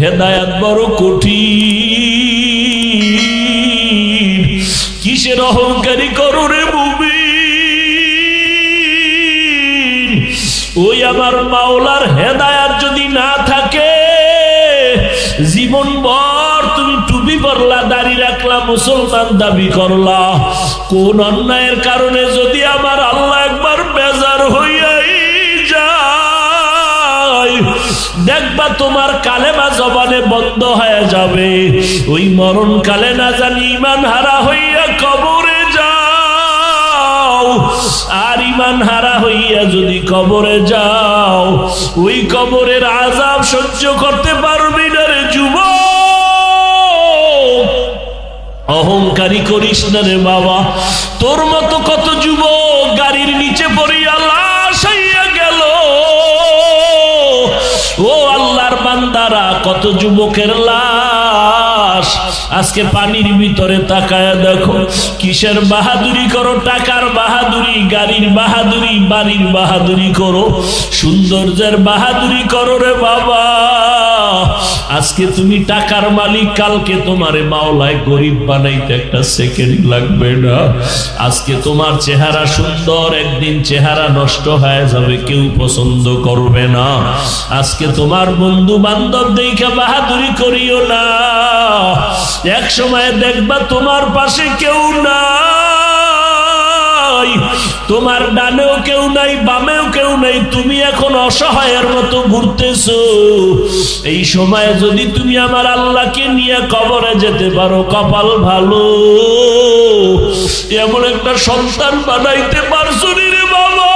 হেদায়াত বড় কঠিন। কিসের অহংকারী করো রে মুবি ওই আমার মাওলার হেদায়াত যদি না থাকে জীবন ভর তুমি টুপি পরলা, দাড়ি রাখলা, মুসলমান দাবি করলা। কোন অন্যায়ের কারণে যদি দেখবা তোমার কালেমা জবানে বন্ধ হয়ে যাবে। ওই মরণ কালে না জানি ইমান হারা হইয়া কবরে যাও। আর ইমান হারা হইয়া যদি কবরে যাও, ওই কবরের আজাব সহ্য করতে পারবি না রে যুবক। অহংকারী করিস না রে বাবা। তোর মতো কত যুবক কত যুবকের লাশ আজকে পানির ভিতরে তাকায় দেখো, কিসের বাহাদুরি করো, টাকার বাহাদুরি, গাড়ির বাহাদুরি, বাড়ির বাহাদুরি করো, সৌন্দর্যের বাহাদুরি করো রে বাবা। আজকে তুমি টাকার মালিক, কালকে তোমারে মাওলায় গরিব বানাইতে একটা সেকেন্ড লাগবে না। আজকে তোমার চেহারা সুন্দর, একদিন চেহারা নষ্ট হয়ে যাবে, কেউ পছন্দ করবে না। আজকে তোমার বন্ধু বান্ধব দেখে বাহাদুরি করিও না। এক সময় দেখবা তোমার পাশে কেউ নাই। তোমার ডানেও কেউ নাই, বামেও কেউ নাই, তুমি এখন অসহায়ের মতো ঘুরতেছো। এই সময়ে যদি তুমি আমার আল্লাহকে নিয়ে কবরে যেতে পারো, কপাল ভালো। এমন একটা সন্তান বানাইতে পারছ নি রে বাবা?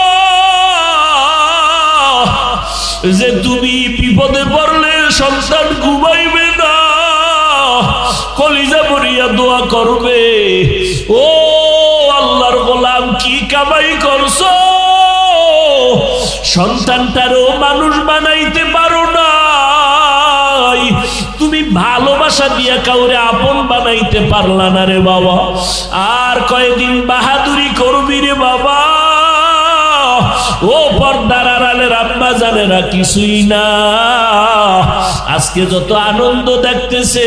যে তুমি বিপদে পড়লে সন্তান ঘুমাইবে দোয়া করবে। ও আল্লাহর গোলাম, কি কামাই করছ? সন্তানটারও মানুষ বানাইতে পারো না তুমি ভালোবাসা দিয়া কাউরে আপন বানাইতে পারলা না রে বাবা। আর কয়দিন বাহাদুরি করবি রে বাবা। ও পর্দার আড়ালের কিছুই না। আজকে যত আনন্দ দেখতেছে,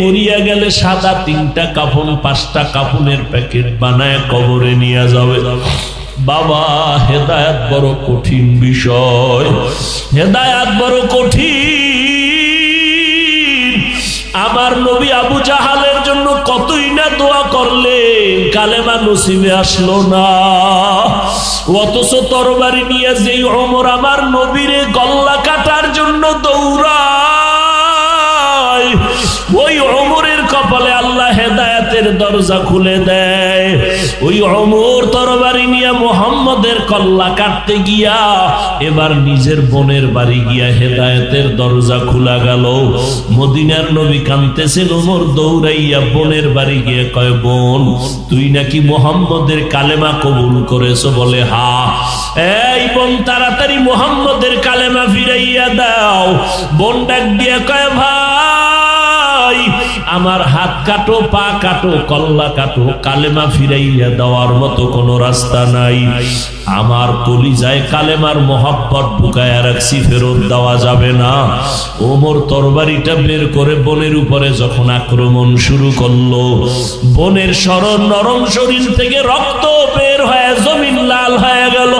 মরিয়া গেলে সাদা তিনটা কাপড় পাঁচটা কাপড়ের প্যাকেট বানায় কবরে নিয়ে যাবে। বাবা, হেদায়াত বড় কঠিন বিষয়। হেদায়াত বড় কঠিন। আমার নবী আবু জাহালের জন্য কতই না দোয়া করলে কালেমা নসিবে আসলো না। অথচ তরবারি নিয়ে যেই অমর আমার নবীরে গল্লা কাটার জন্য দৌড়ায়। হেদায়াতের দরজা খুলে দেয়। ওই অমর তরবারি নিয়ে মোহাম্মদের কল্লা কাটতে গিয়া এবার নিজের বোনের বাড়ি গিয়া হেদায়েতের দরজা খোলা গেল। মদিনার নবী কানতেছেন ওমর, দৌড়াইয়া বোনের বাড়ি গিয়ে কয়, বোন, তুই নাকি মোহাম্মদের কালেমা কবুল করেছ? বলে, হা। এই বোন, তাড়াতাড়ি মোহাম্মদের কালেমা ফিরাইয়া দাও। বোন ডাক দিয়া কয়, ভাই আমার হাত কাটো, পা কাটো, কল্লা কাটো, কালেমা ফিরাইয়া দেওয়ার মতো কোনো রাস্তা নাই। আমার কলিজায় কালেমার মহাব্বত ঢুকায় রাখছি, ফেরত দেওয়া যাবে না। ওমর তরবারিটা বের করে বনের উপরে যখন আক্রমণ শুরু করল, বনের সরল নরম শরীর থেকে রক্ত বের হয়ে জমিন লাল হয়ে গেল।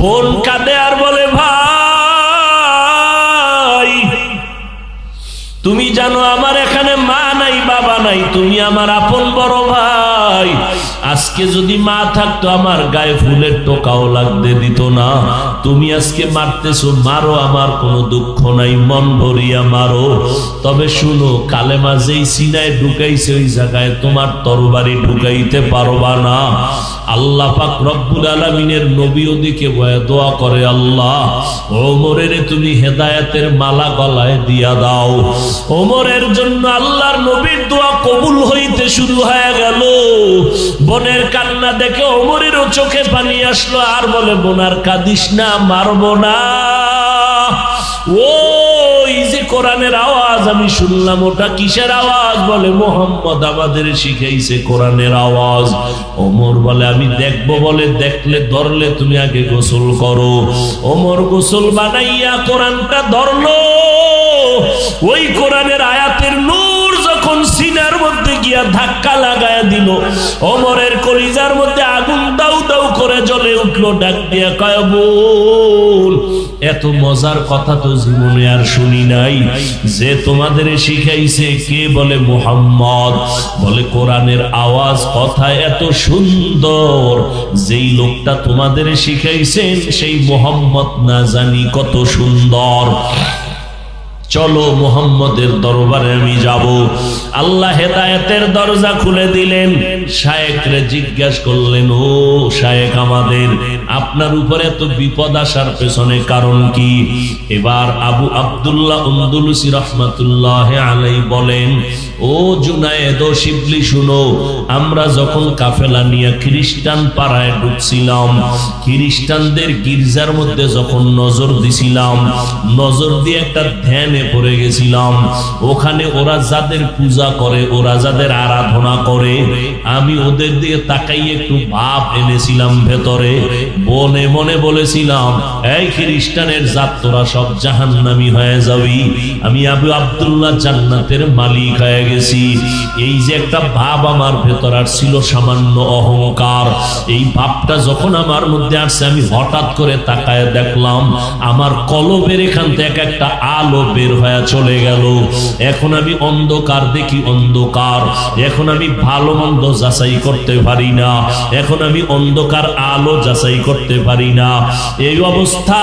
বন কাঁদে আর বলে, ভাই, তুমি জানো আমার নাই তুমি আমার আপন বড় ভাই। আজকে যদি মা থাকতো, আমার গায়ে ফুলের টোকাও লাগতে দিত না। তুমি আজকে মারতেছো, মারো, আমার কোনো দুঃখ নাই, মন ভরিয়া মারো। তবে শুনো, কালেমা যেই সিনায় ঢুকাইছে, ওই জায়গায় তোমার তরবারি ঢুকাইতে পারবা না। আল্লাহ পাক রব্বুল আলমিনের নবী ওদিকে দোয়া করে, আল্লাহ, ওমরের তুমি হেদায়েতের মালা গলায় দিয়া দাও। ওমরের জন্য আল্লাহর নবীর দোয়া কবুল হইতে শুরু হয়ে গেল। বনের কান্না দেখে ওমরেরও চোখে পানি আসলো, আর বলে বোনার কাদিস না, মারবো না। ওই যে কোরআনের আওয়াজ, আমি শুনলাম, ওটা কিসের আওয়াজ? বলে, মোহাম্মদ আমাদের কোরআনের আওয়াজ। ওমর বলে, আমি দেখব বলে, দেখলে, ধরলে তুমি আগে গোসল করো। ওমর গোসল বানাইয়া কোরআনটা ধরলো। ওই কোরআনের আয়াতের নূর গিয়া ধাক্কা লাগায় দিল। অমরের কলিজার মধ্যে আগুন দাউ দাউ করে জ্বলে উঠল, ডাক দিয়া কয় বোন এত মজার কথা তো জীবনে আর শুনি নাই। যে তোমাদের শিখাইছে কে বলে মোহাম্মদ, বলে কোরআনের আওয়াজ, কথা এত সুন্দর। যেই লোকটা তোমাদের শিখাইছেন, সেই মোহাম্মদ না জানি কত সুন্দর। চলো মোহাম্মদের দরবারে আমি যাব। আল্লাহ হেদায়তের দরজা খুলে দিলেন। শায়েকরে জিজ্ঞেস করলেন, ও শায়েক আমাদের, আপনার উপরে তো বিপদ আসার পেছনে কারণ কি? এবার আবু আব্দুল্লাহ উমদুলসি রহমাতুল্লাহ আলাই বলেন ও জুনায়েদ, ও শিবলি, শুনো, আমরা যখন কাফেলা নিয়ে খ্রিস্টান পাড়ায় ঢুকছিলাম, খ্রিস্টানদের গির্জার মধ্যে যখন নজর দিছিলাম, নজর দিয়ে একটা ধ্যানে পড়ে গেছিলাম, ওখানে ওরা যাদের পূজা করে, ওরা যাদের আরাধনা করে, আমি ওদের দিয়ে তাকাই একটু ভাব এনেছিলাম ভেতরে বনে মনে বলেছিলাম, এই খ্রিস্টানের জাত, তোরা সব জাহান্নামি হয়ে যাবি, আমি আবু আব্দুল্লাহ জান্নাতের মালিক হয়ে গেছি এই যে একটা ভাব আমার ভেতর আর ছিল সামান্য অহংকার। এই ভাবটা যখন আমার মধ্যে আসছে, আমি হঠাৎ করে তাকায় দেখলাম, আমার কলবের এখান থেকে একটা আলো বের হয়ে চলে গেল। এখন আমি অন্ধকার, দেখি অন্ধকার। এখন আমি ভালো মন্দ যাচাই করতে পারি না। এখন আমি অন্ধকার, আলো যাচাই করতে পারি না। এই অবস্থা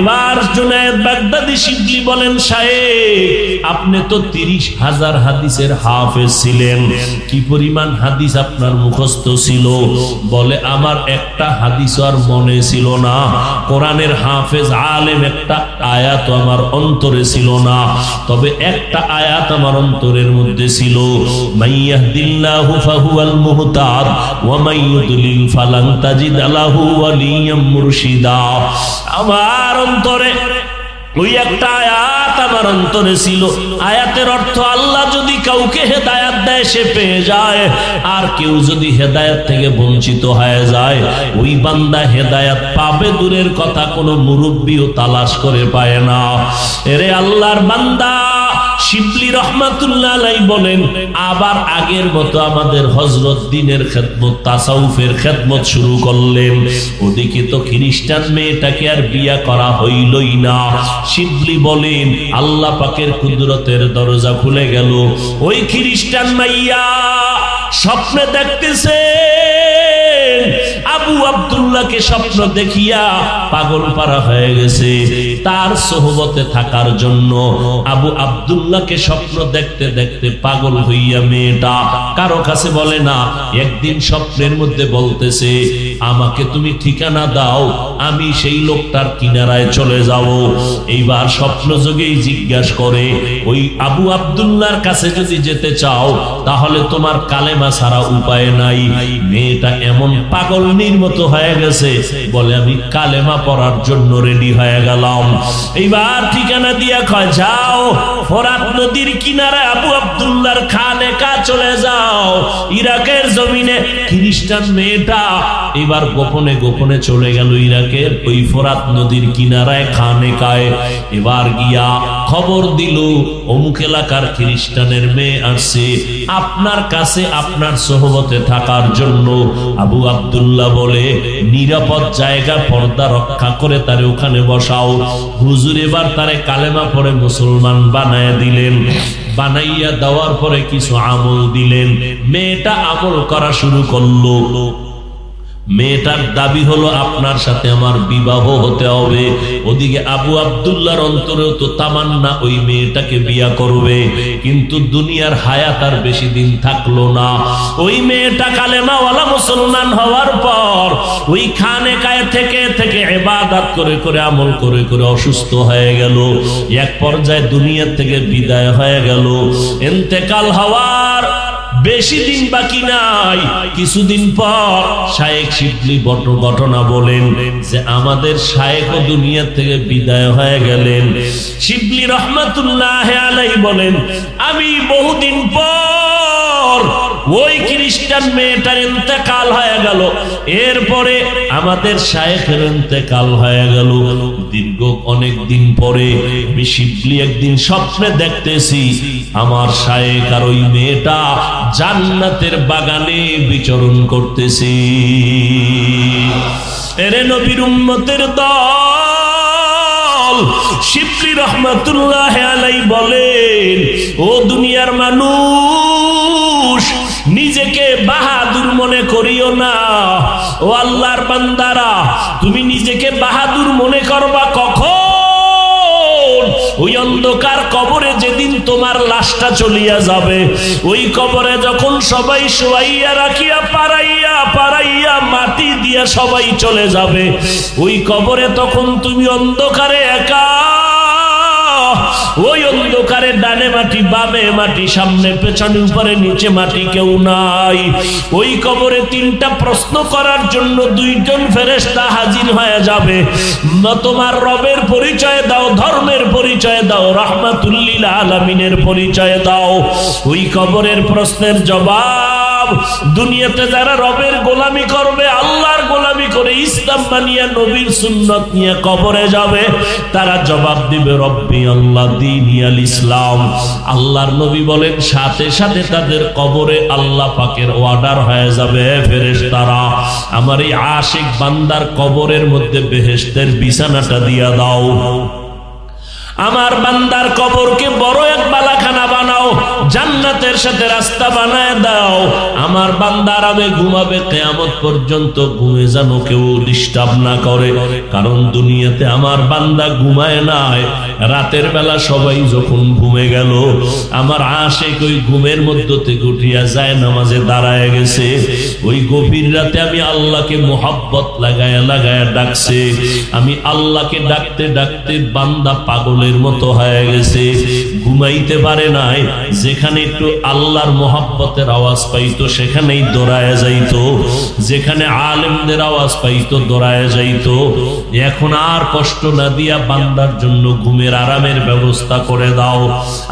এবার জুনায়েদ বাগদাদি শিবলি বলেন, সাহেব, আপনি তো তিরিশ হাজার হাদিসের হাফেজ ছিলেন। কি পরিমাণ হাদিস আপনার মুখস্থ ছিল? বলে, আমার একটা হাদিস আর মনে ছিল না। কোরআনের হাফেজ আলেম একটা আয়াত আমার অন্তরে ছিল না। তবে একটা আয়াত আমার অন্তরের মধ্যে ছিল। মাইয়াহদিল্লাহু ফাহুয়াল মুহতাদ ওয়া মাইয়ুদলিল ফালান তাজিদ লাহু ওয়ালিয়াম মুরশিদা। আমার অন্তরে ওই একটা আয়াত আমার অন্তরে ছিল। আয়াতের অর্থ আল্লাহ যদি কাউকে হেদায়াত দেয়, সে পেয়ে যায়। আর কেউ যদি হেদায়াত থেকে বঞ্চিত হয়ে যায়, ওই বান্দা হেদায়াত পাবে দূরের কথা, কোনো মুরব্বীও তালাশ করে পায় না। এরে আল্লাহর বান্দা! শিবলি রহমাতুল্লাহ বলেন, আবার আগের মতো আমাদের হজরত দিনের খেদমত, তাসাউফের খেদমত শুরু করলেন। ওদিকে তো খ্রিস্টান মেয়েটাকে আর বিয়া করা হইলই না। শিবলি বলেন, আল্লাহ পাকের কুদরতের দরজা খুলে গেল। ওই খ্রিস্টান মাইয়া স্বপ্নে দেখতেছে। আবু আব্দুল্লাহকে স্বপ্ন দেখিয়া পাগল পারা হয়ে গেছে। তার সোহবতে থাকার জন্য আবু আব্দুল্লাহকে স্বপ্ন দেখতে দেখতে পাগল হইয়া মেয়েটা কারও কাছে বলে না, একদিন স্বপ্নের মধ্যে বলতেছে আমাকে তুমি ঠিকানা দাও, আমি সেই লোকটার কিনারায় চলে যাব। এইবার স্বপ্ন যোগেই জিজ্ঞাসা করে, ওই আবু আব্দুল্লাহর কাছে যদি যেতে চাও, তাহলে তোমার কালেমা ছাড়া উপায় নাই। মেয়েটা এমন পাগল মতো হয়ে গেছে। বলে, আমি কালেমা পড়ার জন্য রেডি হয়ে গেলাম। এইবার ঠিকানা দিয়া কয়, যাও, ফরাত নদীর কিনারে আবু আব্দুল্লাহর খানে কা চলে যাও। ইরাকের জমিনে খ্রিস্টান মেয়েটা এবার গোপনে গোপনে চলে গেল ইরাকের ওই ফরাত নদীর কিনারায়, খানে কায়। এবার গিয়া খবর দিল, অমুক এলাকার খ্রিস্টানের মেয়ে আসছে। আপনার কাছে আপনার সহবতে থাকার জন্য আবু আব্দুল্লাহ বলে, নিরাপদ জায়গা পর্দা রক্ষা করে তারে ওখানে বসাও। হুজুর এবার তারে কালেমা পরে মুসলমান বানায় দিলেন। বানাইয়া দেওয়ার পরে কিছু আমল দিলেন। মেয়েটা আমল করা শুরু করল। মেয়েটার দাবি হলো আপনার সাথে আমার বিবাহ হতে হবে। ওদিকে আবু আবদুল্লাহর অন্তরেও তো তামান্না ওই মেয়েটাকে বিয়া করবে। কিন্তু দুনিয়ার হায়াত আর বেশি দিন থাকল না। ওই মেয়েটা কালেমাওয়ালা মুসলমান হওয়ার পর ওই খানে কায়ে থেকে থেকে এবাদাত করে করে, আমল করে করে অসুস্থ হয়ে গেল। এক পর্যায়ে দুনিয়ার থেকে বিদায় হয়ে গেল। এন্তেকাল হওয়ার বেশি দিন বাকি নাই। কিছুদিন পর শায়েক শিবলি ঘটনা বলেন যে আমাদের শায়েক দুনিয়া থেকে বিদায় হয়ে গেলেন। শিবলি রহমাতুল্লাহ আলাই বলেন, আমি বহুদিন পর ওই খ্রিস্টান মেয়েটার ইন্তেকাল হয়ে গেল। এরপরে আমাদের শায়েখের ইন্তেকাল হয়ে গেল। দীর্ঘ অনেক দিন পরে আমি শিবলি একদিন স্বপ্নে দেখতেছি, আমার শায়েখ আর ওই মেয়েটা জান্নাতের বাগানে বিচরণ করতেছি। এরে নবীর উম্মতের দল, শিবলি রহমাতুল্লাহ আলাই বলেন, ও দুনিয়ার মানুষ বাহাদুর মনে করিও না। ও আল্লাহর বান্দারা, তুমি নিজেকে বাহাদুর মনে করবা কখন? ওই অন্ধকার কবরে যেদিন তোমার লাশটা চলিয়া যাবে, ওই কবরে যখন সবাই শোয়াইয়া রাখিয়া পারাইয়া পারাইয়া মাটি দিয়া সবাই চলে যাবে, ওই কবরে তখন তুমি অন্ধকারে একা ওই অন্ধকারে ডানে মাটি, বামে মাটি, সামনে, পেছনে, উপরে, নিচে মাটি কেউ নাই। ওই কবরে তিনটা প্রশ্ন করার জন্য দুইজন ফেরেস্তা হাজির হয়ে যাবে। তোমার রবের পরিচয় দাও, ধর্মের পরিচয় দাও রহমাতুল্লিল আলমিনের পরিচয় দাও। ওই কবরের প্রশ্নের জবাব দুনিয়াতে যারা রবের গোলামি করবে, আল্লাহর গোলামি করে ইসলাম বানিয়ে নবীর সুন্নত নিয়ে কবরে যাবে, তারা জবাব দিবে, রব্বি আল্লাহ, দিন আল ইসলাম। আল্লাহর নবী বলেন, সাথে সাথে তাদের কবরে আল্লাহ পাকের অর্ডার হয়ে যাবে ফেরেশ তারা আমার এই আশিক বান্দার কবরের মধ্যে বেহেশতের বিছানাটা দিয়া দাও। আমার বান্দার কবরকে বড় এক বালাখানা বানাও, জান্নাতের সাথে রাস্তা বানায় দাও। আমার বান্দার আবে ঘুমাবে, কেয়ামত পর্যন্ত ঘুমে যেন কেউ ডিস্টার্ব না করে। কারণ দুনিয়াতে আমার বান্দা ঘুমায় নাই। রাতের বেলা সবাই যখন ঘুমে গেল, আমার আশেক ওই ঘুমের মধ্য থেকে উঠিয়া যায়, নামাজে দাঁড়ায় গেছে। ওই গভীর রাতে আমি আল্লাহকে মোহাব্বত লাগায় লাগায় ডাকছে। আমি আল্লাহকে ডাকতে ডাকতে বান্দা পাগলের মতো হয়ে গেছে। ঘুমাইতে পারে নাই। যেখানে একটু আল্লাহর মোহাব্বতের আওয়াজ পাইতো সেখানেই দৌড়ায় যাইত, যেখানে আলেমদের আওয়াজ পাইত, দৌড়ায় যাইত, এখন আর কষ্ট না দিয়া বান্দার জন্য ঘুমের আরামের ব্যবস্থা করে দাও।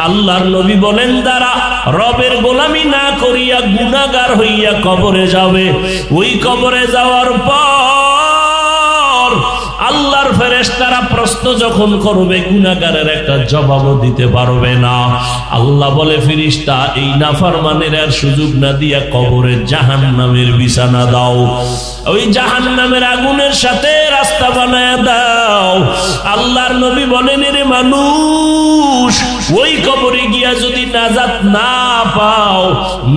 আল্লাহর নবী বলেন, দ্বারা রবের গোলামি না করিয়া গুণাগার হইয়া কবরে যাবে। ওই কবরে যাওয়ার পর প্রশ্ন যখন করবে গুণাগারের একটা জবাবও দিতে পারবে না। আল্লাহ বলে ফিরিস্তা এই নাফার মানের আর সুযোগ না দিয়া কবরে জাহান নামের বিছানা দাও। ওই জাহান নামের আগুনের সাথে রাস্তা বানায় দাও। আল্লাহর নবী বলেন রে মানুষ ওই কবরে গিয়া যদি নাজাত না পাও,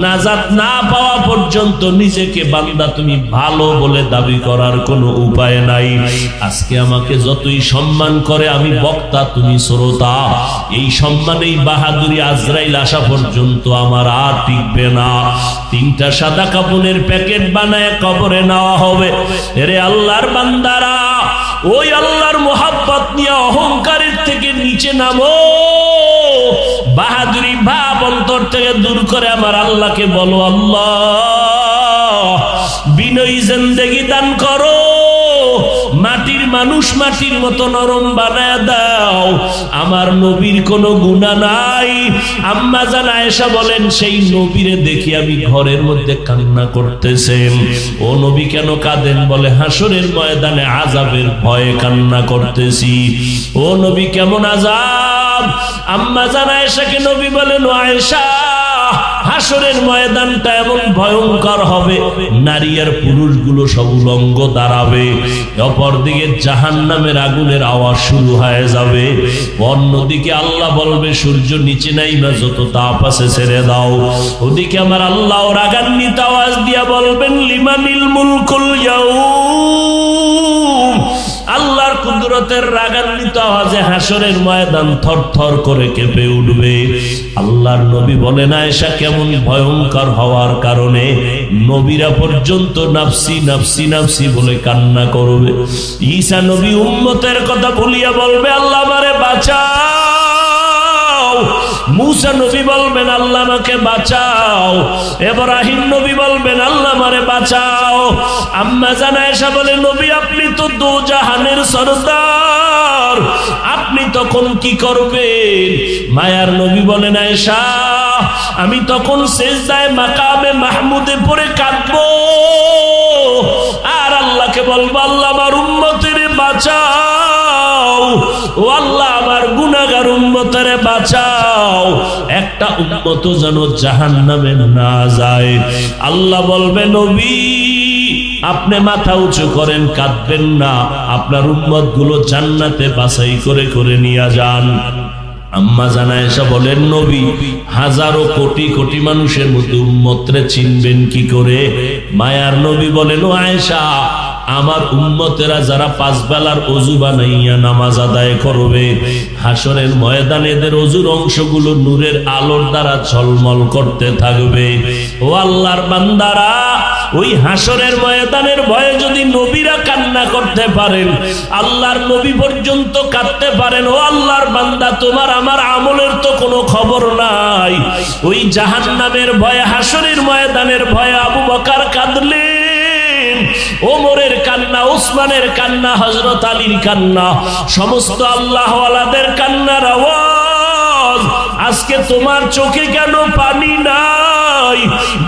নাজাত না পাওয়া পর্যন্ত নিজেকে বান্দা তুমি ভালো বলে দাবি করার কোনো উপায় নাই। আজকে আমাকে যতই সম্মান করে, আমি বক্তা, তুমি শ্রোতা। এই সম্মান এই বাহাদুরি আজরাইল আসা পর্যন্ত আমার আর টিকবে না। তিনটা সাদা কাপড়ের প্যাকেট বানায় কবরে নেওয়া হবে। এরে আল্লাহর বান্দারা, ওই আল্লাহর মোহাব্বত নিয়ে অহংকারের থেকে নিচে নামো। অন্তর থেকে দূর করে আমার আল্লাহকে বলো আল্লাহ বিনয়ী জেন্দেগি দান করো। মানুষ মাটির মতো নরম বানায় দাও। আমার নবীর কোনো গুণা নাই। আম্মা জান আয়েশা বলেন, সেই নবীরে দেখি আমি ঘরের মধ্যে কান্না করতেছেন ও নবী কেন কাঁদেন? বলে, হাসরের ময়দানে আজাবের ভয়ে কান্না করতেছি। ও নবী কেমন আজাব আম্মা জান আয়েশাকে নবী বলেন আয়েশা হাসরের ময়দানটা এমন ভয়ঙ্কর হবে নারী আর পুরুষগুলো সব উলঙ্গ দাঁড়াবে, অপরদিকে জাহান নামের আগুনের আওয়াজ শুরু হয়ে যাবে। অন্যদিকে আল্লাহ বলবে, সূর্য নিচে নাই না যত তাপ আছে ছেড়ে দাও। ওদিকে আমার আল্লাহ রাগান্বিত আওয়াজ দিয়া বলবেন, লিমানিল মুলকুল ইয়াউম। আল্লাহর কুদরতের রাগান্বিত আওয়াজে হাসরের ময়দান থর থর করে কেঁপে উঠবে। আল্লাহর নবী বলেন, আয়েশা, কেমন ভয়ঙ্কর হওয়ার কারণে নবীরা পর্যন্ত নাফসি নাফসি নাফসি বলে কান্না করবে। ঈসা নবী উম্মতের কথা বলিয়া বলবে, আল্লাহ আমারে বাঁচাও। মুসা নবী বলবেন আল্লাহ আমাকে বাঁচাও। এব্রাহিম নবী বলবেন আল্লাহ আমারে বাঁচাও। আম্মা জানা এসা বলে, নবী, আপনি তো দু জাহানের সরদার। আপনি তখন কি করবেন? মায়ার নবী বলেন, আয়েশা, আমি তখন সেজদায় মাকামে মাহমুদে পড়ে কাঁদবো। আর আল্লাহকে বলব, আল্লাহ আমার উম্মতের বাঁচাও। ও আল্লাহ, আমার গুনাগার উম্মতের বাঁচাও। একটা উম্মত যেন জাহান নামে না যায়। আল্লাহ বলবে নবী, আপনি মাথা উঁচু করেন, কাঁদবেন না। আপনার উম্মতগুলো জান্নাতে বাছাই করে করে নিয়ে যান। আম্মা জানা এসে বলেন, নবী, হাজারো কোটি কোটি মানুষের মধ্যে উম্মতরে চিনবেন কি করে? মায়ার নবী বলেন, ও আয়েশা আমার উম্মতেরা যারা পাঁচ বেলার অজু বানাইয়া নামাজ আদায় করবে, হাসরের ময়দানে এদের অজুর অংশগুলো নূরের আলোর দ্বারা ঝলমল করতে থাকবে। ও আল্লাহর বান্দারা, ওই হাসরের ময়দানের ভয়ে যদি নবীরা কান্না করতে পারেন, আল্লাহর নবী পর্যন্ত কাঁদতে পারেন, ও আল্লাহর বান্দা, তোমার আমার আমলের তো কোনো খবর নাই। ওই জাহান্নামের ভয়ে, হাসরের ময়দানের ভয়ে আবু বকার কাঁদলেন ওমরের কান্না, উসমানের কান্না হজরত আলীর কান্না, সমস্ত আল্লাহওয়ালাদের কান্নার আওয়াজ। আজকে তোমার চোখে কেন পানি নাই?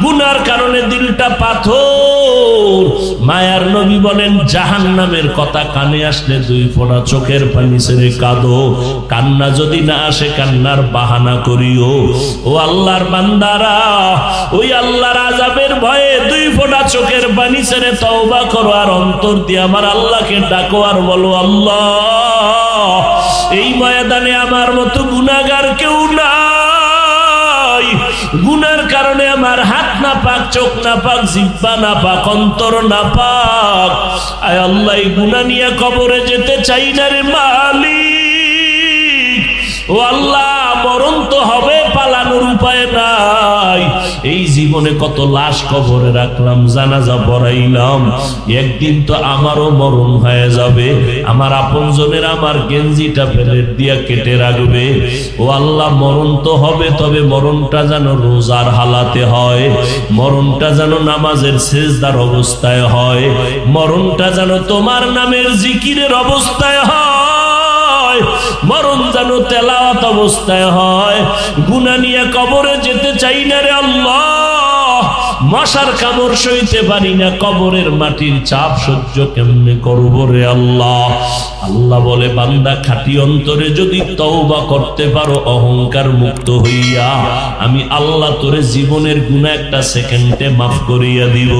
গুনার কারণে দিলটা পাথর। মায়ার নবী বলেন জাহান নামের কথা কানে আসলে দুই ফোঁটা চোখের পানি ছেড়ে কাঁদো। কান্না যদি না আসে, কান্নার বাহানা করিও। ও আল্লাহর বান্দারা, ওই আল্লাহর আজাবের ভয়ে দুই ফোঁটা চোখের পানি ছেড়ে তওবা করো আর অন্তর দিয়ে আমার আল্লাহকে ডাকো আর বলো, আল্লাহ, এই ময়দানে আমার মতো গুনাগার কেউ নাই। গুনার কারণে আমার হাত না পাক চোখ না পাক জিব্বা না পাক অন্তর না পাক আয় আল্লাহ গুনা নিয়ে কবরে যেতে চাই না রে মালিক। ও আল্লাহ, মরণ তো হবে উপায় নাই। এই জীবনে কত লাশ কবরে রাখলাম, জানাজা পড়াইলাম। একদিন তো আমারও মরণ হয়ে যাবে। আমার আপনজনের আমার গেঞ্জিটা প্লেট দিয়া কেটে রাখবে। ও আল্লাহ, মরণ তো হবে, তবে মরণটা যেন রোজার হালাতে হয়। মরণটা যেন নামাজের শেষদার অবস্থায় হয়। মরণটা যেন তোমার নামের জিকিরের অবস্থায় মরণ যেন তেলাওয়াত অবস্থায় হয়। গুনা নিয়ে কবরে যেতে চাই না রে আল্লাহ। মশার কামড় সইতে পারি না, কবরের মাটির চাপ সহ্য কেমনে করব রে আল্লাহ? আল্লাহ বলে, বান্দা, খাটি অন্তরে যদি তওবা করতে পারো, অহংকার মুক্ত হইয়া আমি আল্লাহ তোরে জীবনের গুণা একটা সেকেন্ডে মাফ করিয়া দিব।